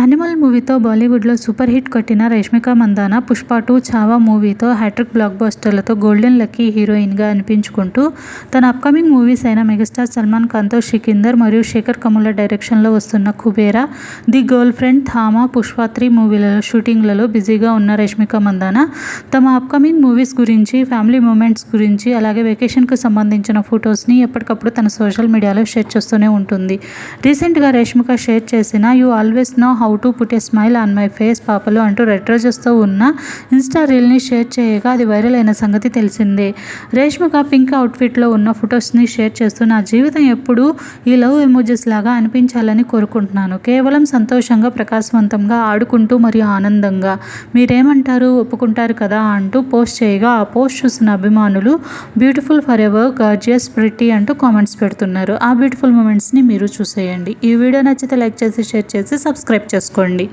Animal మూవీతో బాలీవుడ్లో super hit కొట్టిన రష్మిక మందాన పుష్ప టూ చావా మూవీతో హ్యాట్రిక్ బ్లాక్ బస్టర్లతో గోల్డెన్ లక్కీ హీరోయిన్గా అనిపించుకుంటూ తన అప్కమింగ్ మూవీస్ అయిన మెగాస్టార్ సల్మాన్ ఖాన్తో షికిందర్ మరియు శేఖర్ కముల డైరెక్షన్లో వస్తున్న Kubera the girlfriend Thama Pushpa three మూవీలలో షూటింగ్లలో బిజీగా ఉన్న రష్మిక మందాన తమ అప్కమింగ్ మూవీస్ గురించి ఫ్యామిలీ మూమెంట్స్ గురించి అలాగే వెకేషన్కు సంబంధించిన ఫొటోస్ని ఎప్పటికప్పుడు తన సోషల్ మీడియాలో షేర్ చేస్తూనే ఉంటుంది. రీసెంట్గా రేష్మిక షేర్ చేసిన you always know how to put a smile on my face పాపలు అంటూ రెడ్ రోజెస్తో ఉన్న ఇన్స్టా రీల్ని షేర్ చేయగా అది వైరల్ అయిన సంగతి తెలిసిందే. రేష్మిక పింక్ అవుట్ఫిట్లో ఉన్న ఫొటోస్ని షేర్ చేస్తూ నా జీవితం ఎప్పుడూ ఈ లవ్ ఎమోజెస్ లాగా అనిపించాలని కోరుకుంటున్నాను. కేవలం సంతోషంగా ప్రకాశవంతంగా ఆడుకుంటూ మరియు ఆనందంగా. మీరేమంటారు? ఒప్పుకుంటారు కదా అంటూ పోస్ట్ చేయగా ఆ పోస్ట్ చూసిన అభిమానులు beautiful forever gorgeous pretty అంటూ కామెంట్స్ పెడుతున్నారు. ఆ బ్యూటిఫుల్ మూమెంట్స్ని మీరు చూసేయండి. ఈ వీడియో నచ్చితే లైక్ చేసి షేర్ చేసి సబ్స్క్రైబ్ చేసుకోండి.